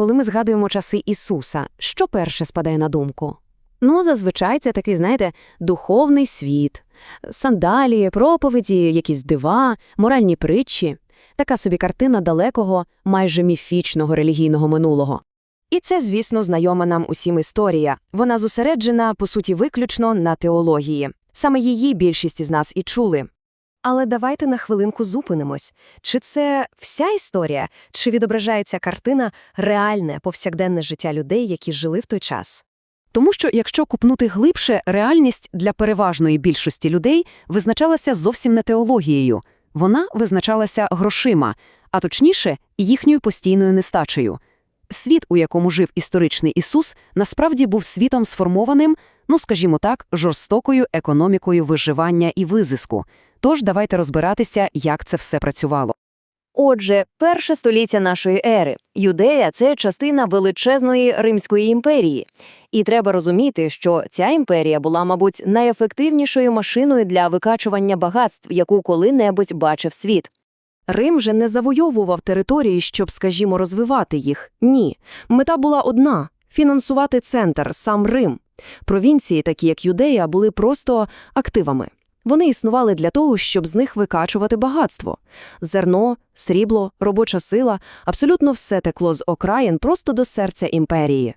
коли ми згадуємо часи Ісуса, що перше спадає на думку? Ну, зазвичай це такий, знаєте, духовний світ, сандалії, проповіді, якісь дива, моральні притчі. Така собі картина далекого, майже міфічного релігійного минулого. І це, звісно, знайома нам усім історія. Вона зосереджена, по суті, виключно на теології. Саме її більшість із нас і чули. Але давайте на хвилинку зупинимось. Чи це вся історія, чи відображається картина реальне повсякденне життя людей, які жили в той час? Тому що, якщо купнути глибше, реальність для переважної більшості людей визначалася зовсім не теологією. Вона визначалася грошима, а точніше, їхньою постійною нестачею. Світ, у якому жив історичний Ісус, насправді був світом сформованим, ну, скажімо так, жорстокою економікою виживання і визиску. Тож давайте розбиратися, як це все працювало. Отже, перше століття нашої ери. Юдея – це частина величезної Римської імперії. І треба розуміти, що ця імперія була, мабуть, найефективнішою машиною для викачування багатств, яку коли-небудь бачив світ. Рим же не завойовував території, щоб, скажімо, розвивати їх. Ні. Мета була одна – фінансувати центр, сам Рим. Провінції, такі як Юдея, були просто активами. Вони існували для того, щоб з них викачувати багатство. Зерно, срібло, робоча сила – абсолютно все текло з окраїн просто до серця імперії.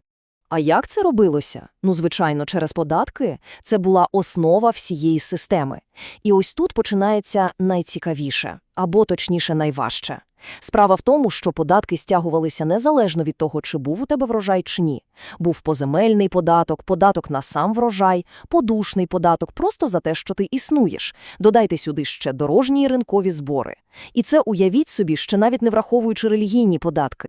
А як це робилося? Ну, звичайно, через податки. Це була основа всієї системи. І ось тут починається найцікавіше, або, точніше, найважче. Справа в тому, що податки стягувалися незалежно від того, чи був у тебе врожай чи ні. Був поземельний податок, податок на сам врожай, подушний податок просто за те, що ти існуєш. Додайте сюди ще дорожні і ринкові збори. І це уявіть собі, ще навіть не враховуючи релігійні податки.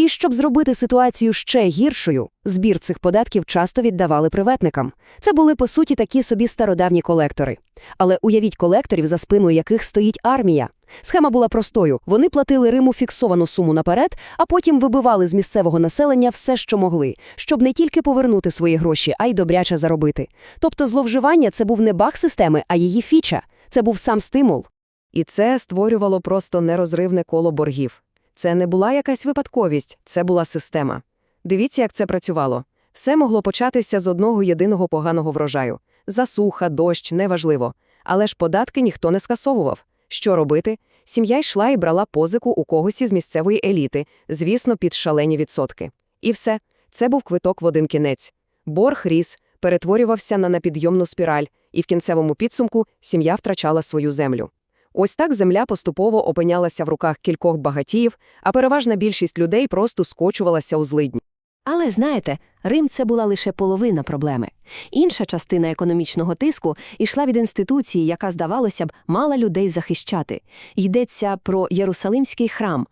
І щоб зробити ситуацію ще гіршою, збір цих податків часто віддавали приветникам. Це були, по суті, такі собі стародавні колектори. Але уявіть колекторів, за спиною яких стоїть армія. Схема була простою. Вони платили Риму фіксовану суму наперед, а потім вибивали з місцевого населення все, що могли, щоб не тільки повернути свої гроші, а й добряче заробити. Тобто зловживання – це був не баг системи, а її фіча. Це був сам стимул. І це створювало просто нерозривне коло боргів. Це не була якась випадковість, це була система. Дивіться, як це працювало. Все могло початися з одного єдиного поганого врожаю. Засуха, дощ, неважливо. Але ж податки ніхто не скасовував. Що робити? Сім'я йшла і брала позику у когось із місцевої еліти, звісно, під шалені відсотки. І все. Це був квиток в один кінець. Борг ріс, перетворювався на напідйомну спіраль, і в кінцевому підсумку сім'я втрачала свою землю. Ось так земля поступово опинялася в руках кількох багатіїв, а переважна більшість людей просто скочувалася у злидні. Але знаєте, Рим це була лише половина проблеми. Інша частина економічного тиску йшла від інституції, яка, здавалося б, мала людей захищати. Йдеться про Єрусалимський храм.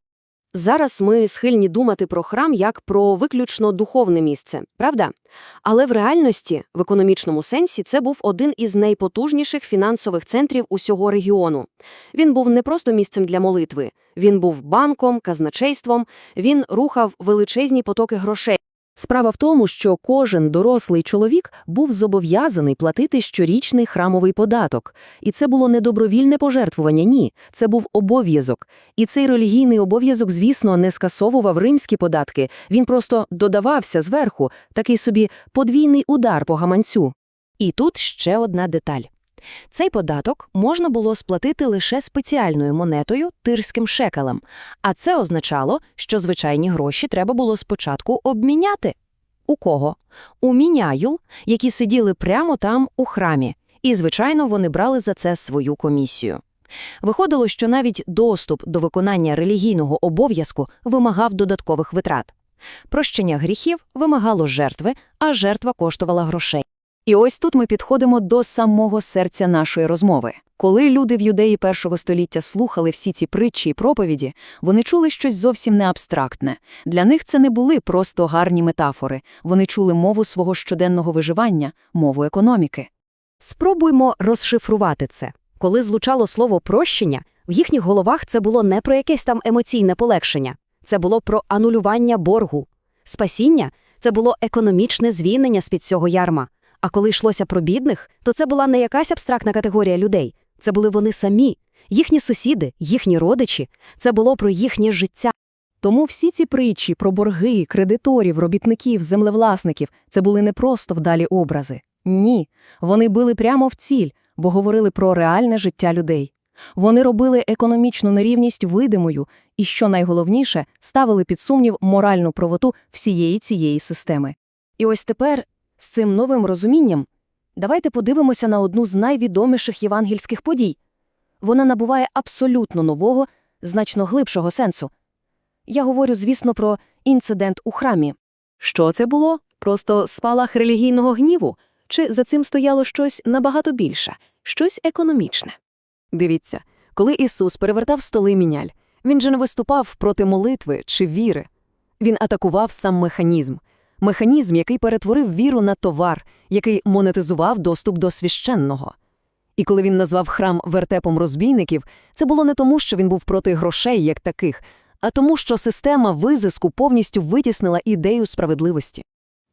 Зараз ми схильні думати про храм як про виключно духовне місце, правда? Але в реальності, в економічному сенсі, це був один із найпотужніших фінансових центрів усього регіону. Він був не просто місцем для молитви, він був банком, казначейством, він рухав величезні потоки грошей. Справа в тому, що кожен дорослий чоловік був зобов'язаний платити щорічний храмовий податок. І це було не добровільне пожертвування, ні, це був обов'язок. І цей релігійний обов'язок, звісно, не скасовував римські податки, він просто додавався зверху, такий собі подвійний удар по гаманцю. І тут ще одна деталь. Цей податок можна було сплатити лише спеціальною монетою тирським шекелем, а це означало, що звичайні гроші треба було спочатку обміняти. У кого? У міняюл, які сиділи прямо там у храмі, і, звичайно, вони брали за це свою комісію. Виходило, що навіть доступ до виконання релігійного обов'язку вимагав додаткових витрат. Прощення гріхів вимагало жертви, а жертва коштувала грошей. І ось тут ми підходимо до самого серця нашої розмови. Коли люди в юдеї першого століття слухали всі ці притчі і проповіді, вони чули щось зовсім не абстрактне. Для них це не були просто гарні метафори, вони чули мову свого щоденного виживання, мову економіки. Спробуймо розшифрувати це. Коли злучало слово прощення, в їхніх головах це було не про якесь там емоційне полегшення, це було про анулювання боргу. Спасіння це було економічне звільнення з під цього ярма. А коли йшлося про бідних, то це була не якась абстрактна категорія людей. Це були вони самі, їхні сусіди, їхні родичі. Це було про їхнє життя. Тому всі ці притчі про борги, кредиторів, робітників, землевласників це були не просто вдалі образи. Ні, вони били прямо в ціль, бо говорили про реальне життя людей. Вони робили економічну нерівність видимою і, що найголовніше, ставили під сумнів моральну правоту всієї цієї системи. І ось тепер, з цим новим розумінням, давайте подивимося на одну з найвідоміших євангельських подій. Вона набуває абсолютно нового, значно глибшого сенсу. Я говорю, звісно, про інцидент у храмі. Що це було? Просто спалах релігійного гніву? Чи за цим стояло щось набагато більше, щось економічне? Дивіться, коли Ісус перевертав столи міняль, він же не виступав проти молитви чи віри. Він атакував сам механізм. Механізм, який перетворив віру на товар, який монетизував доступ до священного. І коли він назвав храм вертепом розбійників, це було не тому, що він був проти грошей як таких, а тому, що система визиску повністю витіснила ідею справедливості.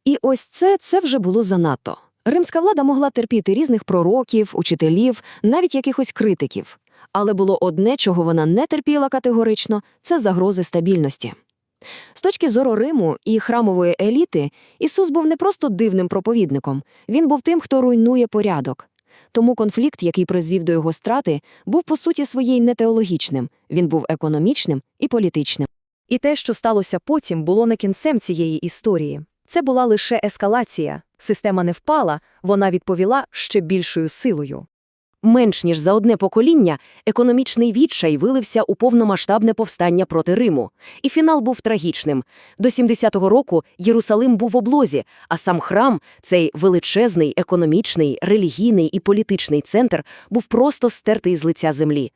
І ось це, це вже було занадто. Римська влада могла терпіти різних пророків, учителів, навіть якихось критиків. Але було одне, чого вона не терпіла категорично – це загрози стабільності. З точки зору Риму і храмової еліти, Ісус був не просто дивним проповідником, він був тим, хто руйнує порядок. Тому конфлікт, який призвів до його страти, був по суті своєї не теологічним, він був економічним і політичним. І те, що сталося потім, було не кінцем цієї історії. Це була лише ескалація. Система не впала, вона відповіла ще більшою силою. Менш ніж за одне покоління економічний відчай вилився у повномасштабне повстання проти Риму. І фінал був трагічним. До 70-го року Єрусалим був в облозі, а сам храм, цей величезний економічний, релігійний і політичний центр, був просто стертий з лиця землі.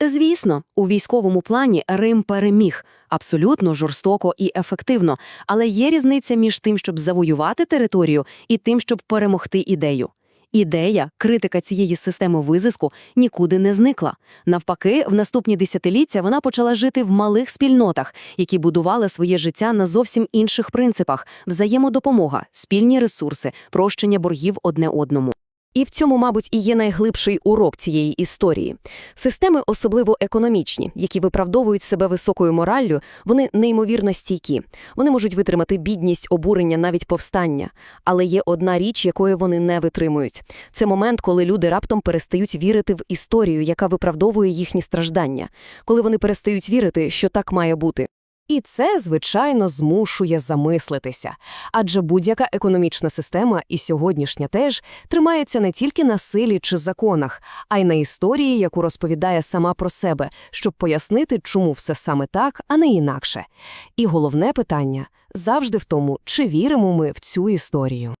Звісно, у військовому плані Рим переміг абсолютно жорстоко і ефективно, але є різниця між тим, щоб завоювати територію, і тим, щоб перемогти ідею. Ідея, критика цієї системи визиску нікуди не зникла. Навпаки, в наступні десятиліття вона почала жити в малих спільнотах, які будували своє життя на зовсім інших принципах: взаємодопомога, спільні ресурси, прощення боргів одне одному. І в цьому, мабуть, і є найглибший урок цієї історії. Системи, особливо економічні, які виправдовують себе високою мораллю, вони неймовірно стійкі. Вони можуть витримати бідність, обурення, навіть повстання. Але є одна річ, якої вони не витримують. Це момент, коли люди раптом перестають вірити в історію, яка виправдовує їхні страждання, коли вони перестають вірити, що так має бути. І це, звичайно, змушує замислитися. Адже будь-яка економічна система, і сьогоднішня теж, тримається не тільки на силі чи законах, а й на історії, яку розповідає сама про себе, щоб пояснити, чому все саме так, а не інакше. І головне питання завжди в тому, чи віримо ми в цю історію.